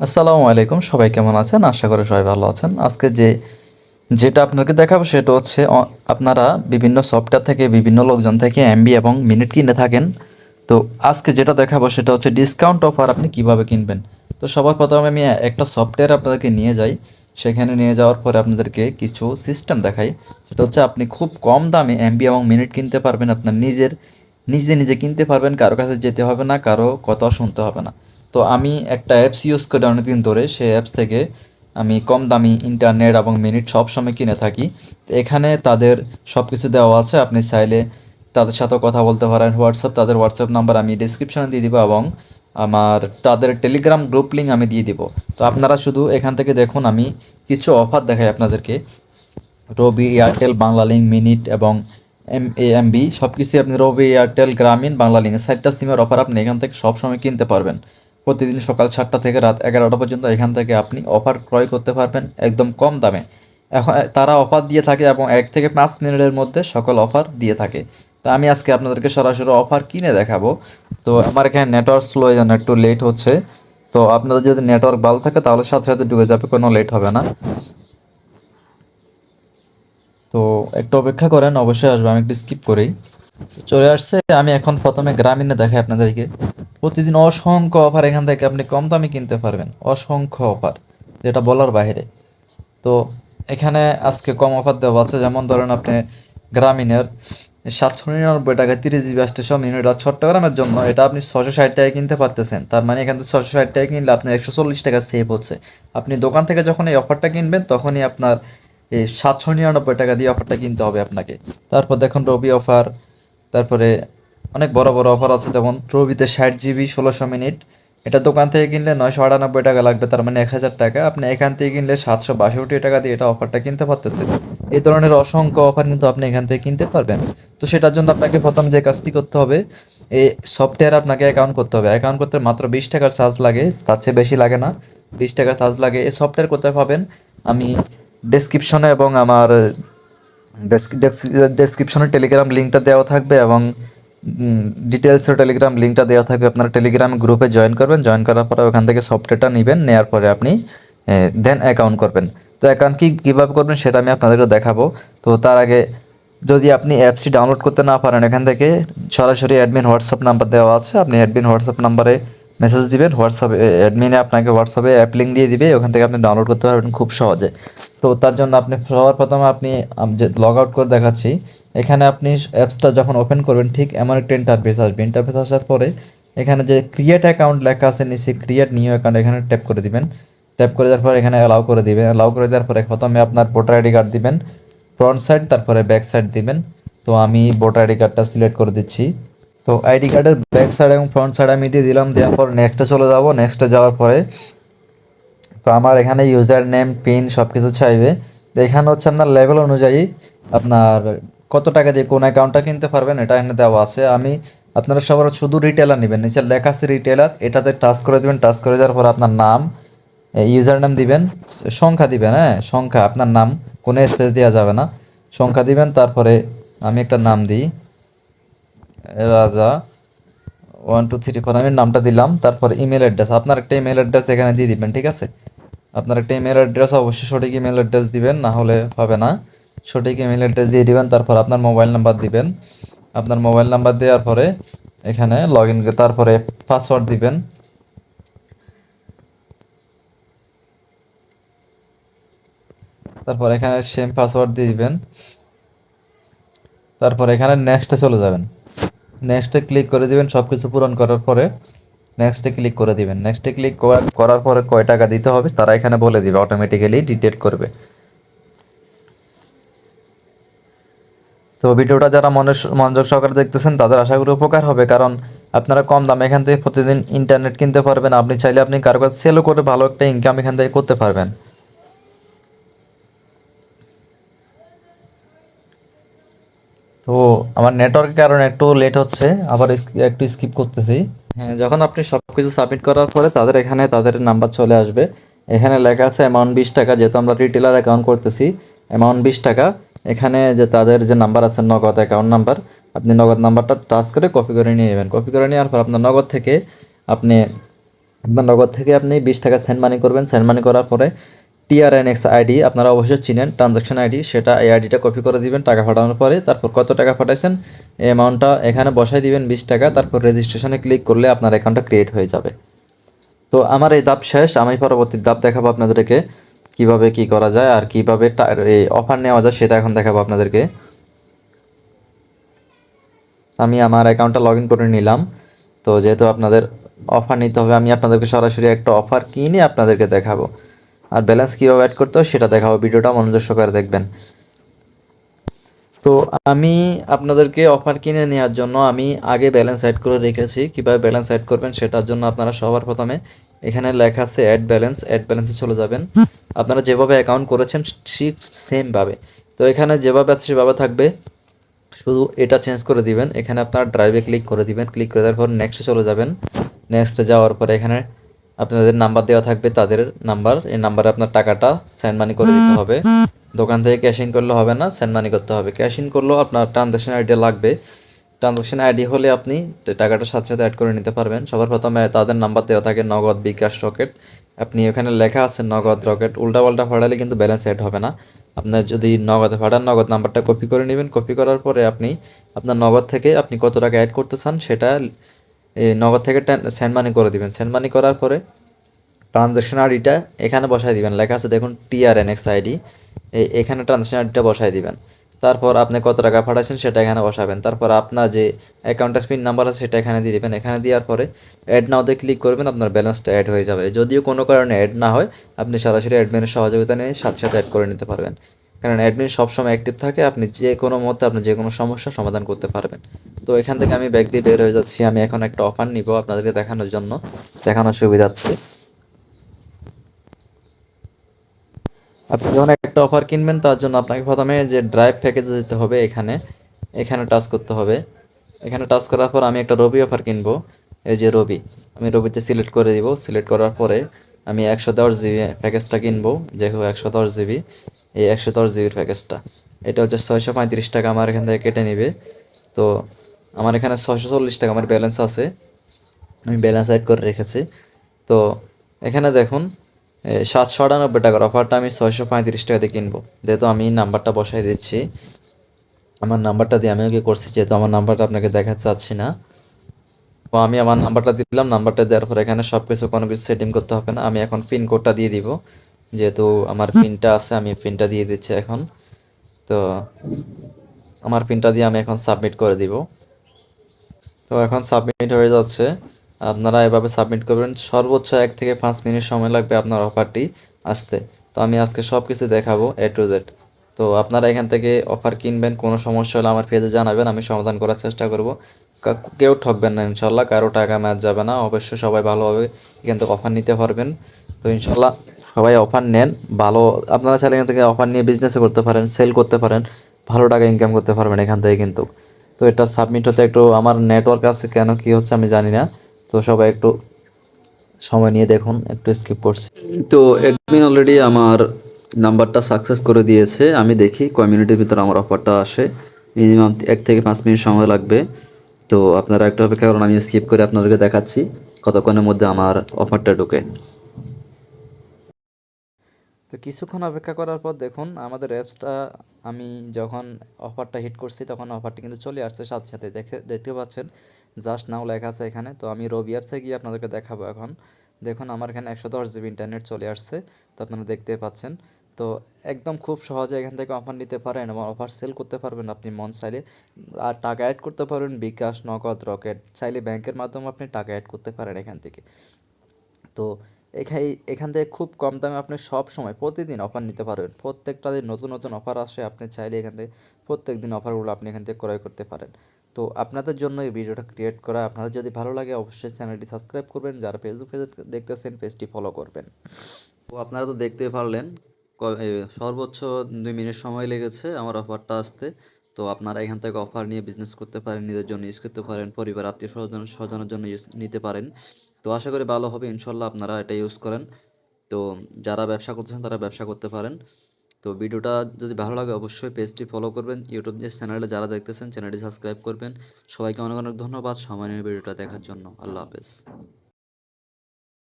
আসসালামু আলাইকুম, সবাই কেমন আছেন? আশা করি সবাই ভালো আছেন। আজকে যে, যেটা আপনাকে দেখাবো সেটা হচ্ছে আপনারা বিভিন্ন সফটওয়্যার থেকে, বিভিন্ন লোকজন থেকে এমবি এবং মিনিট কিনে থাকেন। তো আজকে যেটা দেখাবো সেটা হচ্ছে ডিসকাউন্ট অফার আপনি কীভাবে কিনবেন। তো সবার প্রথমে আমি একটা সফটওয়্যার আপনাদেরকে নিয়ে যাই। সেখানে নিয়ে যাওয়ার পরে আপনাদেরকে কিছু সিস্টেম দেখাই। সেটা হচ্ছে আপনি খুব কম দামে এমবি এবং মিনিট কিনতে পারবেন আপনার নিজের, নিজে নিজে কিনতে পারবেন। কারও কাছে যেতে হবে না, কারও কথা শুনতে হবে না। তো আমি একটা অ্যাপস ইউজ করি অনেকদিন ধরে, সেই অ্যাপস থেকে আমি কম দামি ইন্টারনেট এবং মিনিট সব সময় কিনে থাকি। তো এখানে তাদের সব কিছু দেওয়া আছে, আপনি চাইলে তাদের সাথেও কথা বলতে পারেন। হোয়াটসঅ্যাপ তাদের হোয়াটসঅ্যাপ নাম্বার আমি ডিসক্রিপশনে দিয়ে দিব এবং আমার তাদের টেলিগ্রাম গ্রুপ লিঙ্ক আমি দিয়ে দিব। তো আপনারা শুধু এখান থেকে দেখুন, আমি কিছু অফার দেখাই আপনাদেরকে। Robi Airtel Banglalink minute এবং এম এ এম বি সব কিছুই আপনি রবি এয়ারটেল গ্রামীণ বাংলা লিঙ্ক সাইটটা সিমের অফার আপনি এখান থেকে সব সময় কিনতে পারবেন। প্রতিদিন সকাল সাতটা থেকে রাত এগারোটা পর্যন্ত এখান থেকে আপনি অফার ক্রয় করতে পারবেন একদম কম দামে। এখন তারা অফার দিয়ে থাকে এবং এক থেকে পাঁচ মিনিটের মধ্যে সকল অফার দিয়ে থাকে। তো আমি আজকে আপনাদেরকে সরাসরি অফার কিনে দেখাবো। তো আমার এখানে নেটওয়ার্ক স্লো এই একটু লেট হচ্ছে। তো আপনাদের যদি নেটওয়ার্ক ভালো থাকে তাহলে সাথে সাথে ঢুকে যাবে, কোনো লেট হবে না। তো একটু অপেক্ষা করেন, অবশ্যই আসবে, আমি একটু স্কিপ করি চলে আসছে। আমি এখন প্রথমে গ্রামীণে দেখাই আপনাদেরকে। প্রতিদিন অসংখ্য অফার এখান থেকে আপনি কম দামে কিনতে পারবেন। অসংখ্য অফার, যেটা বলার বাইরে। তো এখানে আজকে কম অফার দেওয়া আছে। যেমন ধরেন আপনি গ্রামীণের সাতশো নিরানব্বই টাকা তিরিশ জিবি সব মিনিট আর চট্টগ্রামের জন্য। এটা আপনি ছশো ষাট টাকায় কিনতে পারতেছেন। তার মানে এখান থেকে ছশো ষাট টাকা কিনলে আপনার একশো চল্লিশ টাকা সেভ হচ্ছে। আপনি দোকান থেকে যখন এই অফারটা কিনবেন, তখনই আপনার এই সাতশো নিরানব্বই টাকা দিয়ে অফারটা কিনতে হবে আপনাকে। তারপর দেখুন রবি অফার। তারপরে অনেক বড় বড় অফার আছে, যেমন রবিতে ষাট জিবি ষোলোশো মিনিট। এটা দোকান থেকে কিনলে নয়শো আটানব্বই টাকা লাগবে, তার মানে এক হাজার টাকা। আপনি এখান থেকে কিনলে সাতশো বাষট্টি টাকা দিয়ে এটা অফারটা কিনতে পারতেছেন। এই ধরনের অসংখ্য অফার কিন্তু আপনি এখান থেকে কিনতে পারবেন। তো সেটার জন্য আপনাকে প্রথম যে কাজটি করতে হবে, এই সফটওয়্যার আপনাকে অ্যাকাউন্ট করতে হবে। অ্যাকাউন্ট করতে মাত্র বিশ টাকার চার্জ লাগে, তার চেয়ে বেশি লাগে না। বিশ টাকা চার্জ লাগে। এই সফটওয়্যার কোথায় পাবেন? আমি ডেসক্রিপশনে এবং আমার ডেসক্রিপশনে টেলিগ্রাম লিঙ্কটা দেওয়া থাকবে এবং ডিটেলসের টেলিগ্রাম লিঙ্কটা দেওয়া থাকবে। আপনারা টেলিগ্রাম গ্রুপে জয়েন করবেন। জয়েন করার পরে ওখান থেকে সফটওয়্যারটা নেবেন। নেওয়ার পরে আপনি দেন অ্যাকাউন্ট করবেন। তো অ্যাকাউন্ট কি, কীভাবে করবেন সেটা আমি আপনাদেরকে দেখাবো। তো তার আগে যদি আপনি অ্যাপসটি ডাউনলোড করতে না পারেন, এখান থেকে সরাসরি অ্যাডমিন হোয়াটসঅ্যাপ নাম্বার দেওয়া আছে। আপনি অ্যাডমিন হোয়াটসঅ্যাপ নাম্বারে মেসেজ দিবেন হোয়াটসঅ্যাপে অ্যাডমিনে আপনাকে হোয়াটসঅ্যাপে অ্যাপ লিঙ্ক দিয়ে দিবে, ওখান থেকে আপনি ডাউনলোড করতে পারবেন খুব সহজে। তো তার জন্য আপনি সবার প্রথমে আপনি যে লগ আউট করে দেখাচ্ছি, এখানে আপনি অ্যাপসটা যখন ওপেন করবেন, ঠিক এমন একটা ইন্টারফেস আসবে। ইন্টারফেস আসার পরে এখানে যে ক্রিয়েট অ্যাকাউন্ট লেখা আছে, নিচে ক্রিয়েট নিউ অ্যাকাউন্ট এখানে ট্যাপ করে দিবেন। ট্যাপ করে দেওয়ার পর এখানে অ্যালাউ করে দিবেন। অ্যালাউ করে দেওয়ার পরে প্রথমে আপনার ভোটার আইডি কার্ড দিবেন ফ্রন্ট সাইড তারপরে ব্যাক সাইড দিবেন। তো আমি ভোটার আইডি কার্ডটা সিলেক্ট করে দিচ্ছি। তো আইডি কার্ডের ব্যাক সাইড এবং ফ্রন্ট সাইড আমি দিয়ে দিলাম, দেওয়ার পর নেক্সটে চলে যাব। নেক্সটে যাওয়ার পরে তো আমার এখানে ইউজার নেম পিন সব কিছু চাইবে। তো এখানে হচ্ছে আপনার লেভেল অনুযায়ী আপনার কত টাকা দিয়ে কোন অ্যাকাউন্টটা কিনতে পারবেন এটা এখানে দেওয়া আছে। আমি আপনারা সবার শুধু রিটেলার নেবেন, নিচে লেখা আছে রিটেলার এটাতে টাচ করে দেবেন টাচ করে দেওয়ার পর আপনার নাম ইউজার নাম দিবেন, সংখ্যা দিবেন হ্যাঁ সংখ্যা, আপনার নাম, কোনো স্পেস দেওয়া যাবে না। সংখ্যা দিবেন, তারপরে আমি একটা নাম দিই। রাজা ওয়ান টু থ্রি ফোর আমি নামটা দিলাম, তারপর ইমেল অ্যাড্রেস আপনার একটা ইমেল অ্যাড্রেস এখানে দিয়ে দিবেন, ঠিক আছে? আপনার একটা ইমেল অ্যাড্রেস অবশ্যই সঠিক ইমেল অ্যাড্রেস দিবেন, না হলে হবে না। সঠিক ইমেল অ্যাড্রেস দিয়ে দিবেন, তারপর আপনার মোবাইল নাম্বার দিবেন। আপনার মোবাইল নাম্বার দেওয়ার পরে এখানে লগ ইন তারপরে পাসওয়ার্ড দিবেন। তারপর এখানে সেম পাসওয়ার্ড দিয়ে দিবেন। তারপর এখানে নেক্সটে চলে যাবেন। নেক্সটে ক্লিক করে দিবেন সব কিছু পূরণ করার পরে নেক্সটে ক্লিক করে দিবেন। নেক্সটে ক্লিক করার পরে কয় টাকা দিতে হবে, তারা এখানে বলে দিবে অটোমেটিক্যালি ডিটেক্ট করবে। তো ভিডিওটা যারা মনে মনোযোগ সহকারে দেখতেছেন, তাদের আশা করি উপকার হবে, কারণ আপনারা কম দামে এখান থেকে প্রতিদিন ইন্টারনেট কিনতে পারবেন। আপনি চাইলে আপনি কারও কাছে সেলও করে ভালো একটা ইনকাম এখান থেকে করতে পারবেন। তো আমার নেটওয়ার্কের কারণে একটু লেট হচ্ছে, আবার একটু স্কিপ করতেছি। হ্যাঁ যখন আপনি সব কিছু সাবমিট করার পরে তাদের এখানে তাদের নাম্বার চলে আসবে। এখানে লেখা আছে অ্যামাউন্ট বিশ টাকা, যেহেতু আমরা রিটেলার অ্যাকাউন্ট করতেছি অ্যামাউন্ট বিশ টাকা। এখানে যে তাদের যে নাম্বার আছে, নগদ অ্যাকাউন্ট নাম্বার আপনি নগদ নাম্বারটা টাচ করে কপি করে নিয়ে নেবেন। কপি করে নেওয়ার পর আপনার নগদ থেকে আপনি, আপনার নগদ থেকে আপনি বিশ টাকা সেন্ড মানি করবেন। সেন্ড মানি করার পরে টিআরএনএক্স আইডি, আপনারা অবশ্যই চিনেন ট্রানজাকশন আইডি, সেটা এই আইডিটা কপি করে দিবেন, টাকা পাঠানোর পরে, তারপর কত টাকা পাঠাইছেন অ্যামাউন্টটা এখানে বসাই দিবেন, বিশ টাকা, তারপর রেজিস্ট্রেশনে ক্লিক করলে আপনার অ্যাকাউন্টটা ক্রিয়েট হয়ে যাবে। তো আমার এই ধাপ শেষ, আমি পরবর্তী ধাপ দেখাবো আপনাদেরকে, কীভাবে কি করা যায় আর কীভাবে এই অফার নেওয়া যায়, সেটা এখন দেখাবো আপনাদেরকে। আমি আমার অ্যাকাউন্টটা লগ ইন করে নিলাম। তো যেহেতু আপনাদের অফার নিতে হবে, আমি আপনাদেরকে সরাসরি একটা অফার কিনে আপনাদেরকে দেখাবো। আর ব্যালেন্স কীভাবে অ্যাড করতে হয় সেটা দেখাবো, ভিডিওটা মনোযোগ সহকারে দেখবেন। তো আমি আপনাদেরকে অফার কিনে নেওয়ার জন্য আমি আগে ব্যালেন্স অ্যাড করে রেখেছি। কীভাবে ব্যালেন্স অ্যাড করবেন সেটার জন্য আপনারা সবার প্রথমে এখানে লেখা আছে অ্যাড ব্যালেন্স অ্যাড ব্যালেন্সে চলে যাবেন। আপনারা যেভাবে অ্যাকাউন্ট করেছেন ঠিক সেমভাবে তো এখানে যেভাবে আছে সেভাবে থাকবে। শুধু এটা চেঞ্জ করে দিবেন। এখানে আপনার ড্রাইভে ক্লিক করে দিবেন। ক্লিক করে দেওয়ার পর নেক্সটে চলে যাবেন। নেক্সটে যাওয়ার পরে এখানে আপনাদের নাম্বার দেওয়া থাকবে, তাদের নাম্বার। এই নাম্বারে আপনার টাকাটা সেন্ড মানি করে দিতে হবে। দোকান থেকে ক্যাশ ইন করলে হবে না সেন্ড মানি করতে হবে। ক্যাশ ইন করলেও আপনার ট্রানজ্যাকশন আইডি লাগবে। ট্রানজ্যাকশন আইডি হলে আপনি টাকাটা সাথে সাথে অ্যাড করে নিতে পারবেন। সবার প্রথমে তাদের নাম্বার দেওয়া থাকে, নগদ বিকাশ রকেট। আপনি ওখানে লেখা আছে, নগদ রকেট। উল্টাপাল্টা ফাটালে কিন্তু ব্যালেন্স অ্যাড হবে না। আপনার যদি নগদে ফাটান, নগদ নাম্বারটা কপি করে নেবেন। কপি করার পরে আপনি, আপনার নগদ থেকে আপনি কত টাকা অ্যাড করতে চান, সেটা নগদ থেকে সেন্ড মানি করে দিবেন। সেন্ড মানি করার পরে ট্রানজ্যাকশন আইডিটা এখানে বসাই দিবেন। লেখা আছে, দেখুন টিআরএনএক্স আইডি এখানে ট্রানজ্যাকশন আইডিটা বসাই দিবেন। তারপর আপনি কত টাকা পাঠাচ্ছেন সেটা এখানে বসাবেন। তারপর আপনার যে অ্যাকাউন্টের পিন নাম্বার আছে সেটা এখানে দিয়ে দিবেন। এখানে দেওয়ার পরে অ্যাড নাওতে ক্লিক করবেন, আপনার ব্যালেন্সটা অ্যাড হয়ে যাবে। যদিও কোনো কারণে অ্যাড না হয়, আপনি সরাসরি অ্যাডমিনের সহযোগিতা নিয়ে সাথে সাথে অ্যাড করে নিতে পারবেন। কারণ অ্যাডমিন সবসময় অ্যাক্টিভ থাকে, আপনি যে কোনো মতে আপনি যে কোনো সমস্যার সমাধান করতে পারবেন। তো এখান থেকে আমি ব্যাগ দিয়ে বের হয়ে যাচ্ছি। আমি এখন একটা অফার নিব আপনাদেরকে দেখানোর জন্য। দেখানোর সুবিধার্থে আপনি যখন একটা অফার কিনবেন, তার জন্য আপনাকে প্রথমে যে ড্রাইভ প্যাকেজে যেতে হবে এখানে এখানে টাচ করতে হবে। এখানে টাচ করার পর আমি একটা রবি অফার কিনবো। এই যে রবি আমি রবিতে সিলেক্ট করে দিব। সিলেক্ট করার পরে আমি একশো দশ জিবি প্যাকেজটা কিনবো, যেহেতু একশো দশ জিবি, এই একশো দশ জিবির প্যাকেজটা। এটা হচ্ছে ছয়শো পঁয়ত্রিশ টাকা আমার এখান থেকে কেটে নেবে। তো আমার এখানে ছয়শো চল্লিশ টাকা আমার ব্যালেন্স আছে। আমি ব্যালেন্স অ্যাড করে রেখেছি। তো এখানে দেখুন সাতশো আটানব্বই টাকার অফারটা আমি ছয়শো পঁয়ত্রিশ টাকাতে কিনবো। যেহেতু আমি নাম্বারটা বসাই দিচ্ছি, আমার নাম্বারটা দিয়ে আমিও কি করছি, যেহেতু আমার নাম্বারটা আপনাকে দেখাতে চাচ্ছি না। তো আমি আমার নাম্বারটা দিলাম নাম্বারটা দেওয়ার পর এখানে সব কিছু কোনো কিছু সেটিং করতে হবে না। আমি এখন পিন কোডটা দিয়ে দিব। যেহেতু আমার পিনটা আছে আমি পিনটা দিয়ে দিচ্ছি এখন। তো আমার পিনটা দিয়ে আমি এখন সাবমিট করে দিব। তো এখন সাবমিট হয়ে যাচ্ছে। আপনারা এভাবে সাবমিট করবেন। সর্বোচ্চ এক থেকে পাঁচ মিনিট সময় লাগবে আপনার অফারটি আসতে। তো আমি আজকে সব কিছু দেখাবো এ টু জেড তো আপনারা এখান থেকে অফার কিনবেন কোনো সমস্যা হলে আমার পেজে জানাবেন আমি সমাধান করার চেষ্টা করব। কেউ ঠকবেন না, ইনশাল্লাহ। কারও টাকা ম্যাচ যাবে না। অবশ্যই সবাই ভালোভাবে এখান থেকে অফার নিতে পারবেন। তো ইনশাল্লাহ সবাই অফার নেন। ভালো, আপনারা চাইলে এখান থেকে অফার নিয়ে বিজনেসও করতে পারেন সেল করতে পারেন। ভালো টাকা ইনকাম করতে পারবেন এখান থেকে কিন্তু। তো এটা সাবমিট হতে একটু আমার নেটওয়ার্ক আছে কেন, কি হচ্ছে আমি জানি না। তো সবাই একটু সময় নিয়ে দেখুন, একটু স্কিপ করছি। তো অ্যাডমিন অলরেডি আমার নাম্বারটা সাকসেস করে দিয়েছে। আমি দেখি কমিউনিটির ভিতরে আমার অফারটা আসে। মিনিমাম এক থেকে পাঁচ মিনিট সময় লাগবে। তো আপনারা একটু অপেক্ষা করুন, আমি স্কিপ করে আপনাদেরকে দেখাচ্ছি কতক্ষণের মধ্যে আমার অফারটা ঢুকে। তো কিছুক্ষণ অপেক্ষা করার পর দেখুন, আমাদের অ্যাপসটা আমি যখন অফারটা হিট করছি, তখন অফারটা কিন্তু চলে আসছে সাথে সাথে। দেখে, দেখতে পাচ্ছেন জাস্ট নাও লেখা আছে এখানে। তো আমি রবি অ্যাপসে গিয়ে আপনাদেরকে দেখাবো এখন। দেখুন, আমার এখানে একশো দশ জিবি ইন্টারনেট চলে আসছে। তো আপনারা দেখতে পাচ্ছেন তো একদম খুব সহজে এখান থেকে অফার নিতে পারেন এবং অফার সেল করতে পারবেন আপনি মন চাইলে। আর টাকা অ্যাড করতে পারবেন বিকাশ, নগদ, রকেট, চাইলে ব্যাংকের মাধ্যমে আপনি টাকা অ্যাড করতে পারেন এখান থেকে। তো এখানে এখান থেকে খুব কম দামে আপনি সব সময় প্রতিদিন অফার নিতে পারবেন। প্রত্যেকটা দিন নতুন নতুন অফার আসে, আপনি চাইলে এখান থেকে প্রত্যেক দিন অফারগুলো আপনি এখান থেকে ক্রয় করতে পারেন। তো আপনাদের জন্য এই ভিডিওটা ক্রিয়েট করা, আপনাদের যদি ভালো লাগে অবশ্যই চ্যানেলটি সাবস্ক্রাইব করবেন। যারা ফেসবুক পেজে দেখতেছেন পেজটি ফলো করবেন। তো আপনারা তো দেখতে পারলেন সর্বোচ্চ দুই মিনিট সময় লেগেছে আমার অফারটা আসতে। তো আপনারা এখান থেকে অফার নিয়ে বিজনেস করতে পারেন, নিজের জন্য ইউজ করতে পারেন, পরিবার, আত্মীয় স্বজন, স্বজনের জন্য ইউজ নিতে পারেন। তো আশা করি ভালো হবে, ইনশাল্লাহ আপনারা এটা ইউজ করেন। তো যারা ব্যবসা করতেছেন তারা ব্যবসা করতে পারেন। তো ভিডিওটা যদি ভালো লাগে অবশ্যই পেজটি ফলো করবেন ইউটিউব যে চ্যানেলে যারা দেখতেছেন চ্যানেলটি সাবস্ক্রাইব করবেন। সবাইকে অনেক অনেক ধন্যবাদ সময় নিয়ে ভিডিওটা দেখার জন্য। আল্লাহ হাফেজ।